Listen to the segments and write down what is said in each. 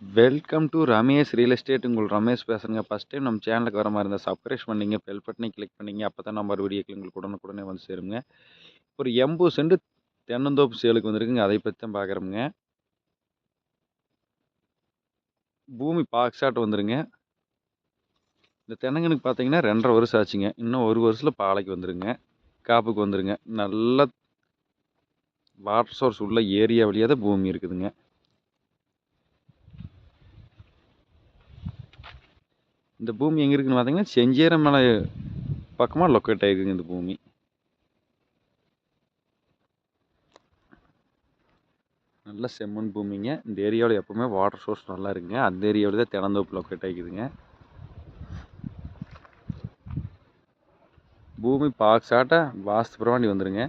Welcome to Ramesh real estate உங்கள் ரமேஷ் பேசுகிறேங்க first time நம்ம சேனலுக்கு வர மாதிரி இருந்தால் சப்ஸ்கிரைப் பண்ணிங்க. பெல் பட்டனை கிளிக் பண்ணிங்க. அப்போ தான் நம்ம வீடியோக்கள் உங்களுக்கு உடனுக்குடனே வந்து சேருங்க. ஒரு எண்பது சென்ட் தென்னந்தோப்பு சேலுக்கு வந்திருக்குங்க. அதை பற்றி தான் பார்க்குறோமுங்க பூமி பாக்ஸாட்டு வந்துருங்க. இந்த தென்னங்கனுக்கு பார்த்தீங்கன்னா ரெண்டரை வருஷம் ஆச்சுங்க. இன்னும் ஒரு வருஷத்தில் பாலைக்கு வந்துருங்க. காப்புக்கு வந்துருங்க. நல்ல வாட்டர் சோர்ஸ் உள்ள ஏரியா வழியாக தான் பூமி இருக்குதுங்க. இந்த பூமி எங்கே இருக்குன்னு பார்த்தீங்கன்னா செஞ்சேரமலை பக்கமாக லொக்கேட் ஆகிருக்குங்க இந்த பூமி. நல்ல செம்மண் பூமிங்க. இந்த ஏரியாவில் எப்போவுமே வாட்டர் சோர்ஸ் நல்லா இருக்குங்க. அந்த ஏரியாவில் தான் தினந்தோப்பு லொக்கேட் ஆகிக்குதுங்க. பூமி பாக்ஸாட்ட வாஸ்து பிரவாண்டி வந்துடுங்க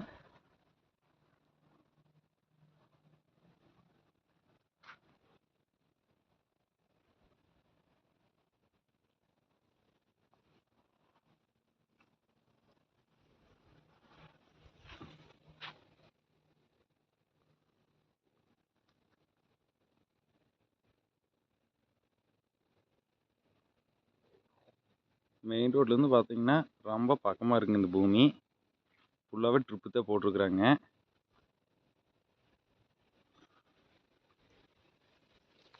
மெயின் ரோட்லேருந்து பார்த்தீங்கன்னா ரொம்ப பக்கமாக இருக்குங்க இந்த பூமி. ஃபுல்லாகவே ட்ரிப்பு தான் போட்டிருக்குறாங்க.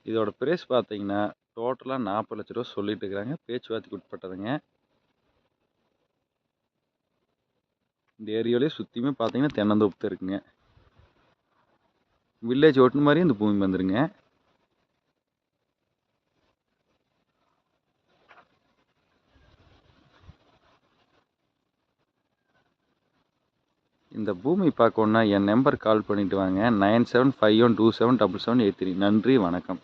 இதோட ப்ரைஸ் பார்த்தீங்கன்னா டோட்டலாக நாற்பது லட்ச ரூபா சொல்லிட்டு இருக்கிறாங்க பேச்சுவார்த்தைக்கு உட்பட்டதுங்க. இந்த ஏரியாவிலே சுற்றியுமே பார்த்தீங்கன்னா தென்னந்தோப்பு தான் இருக்குங்க. வில்லேஜ் ஓட்டுன மாதிரியும் இந்த பூமி வந்துருங்க. இந்த பூமி பார்க்கணுன்னா என் நம்பர் கால் பண்ணிவிட்டு வாங்க. Nine seven five one two seven double seven eight three. நன்றி வணக்கம்.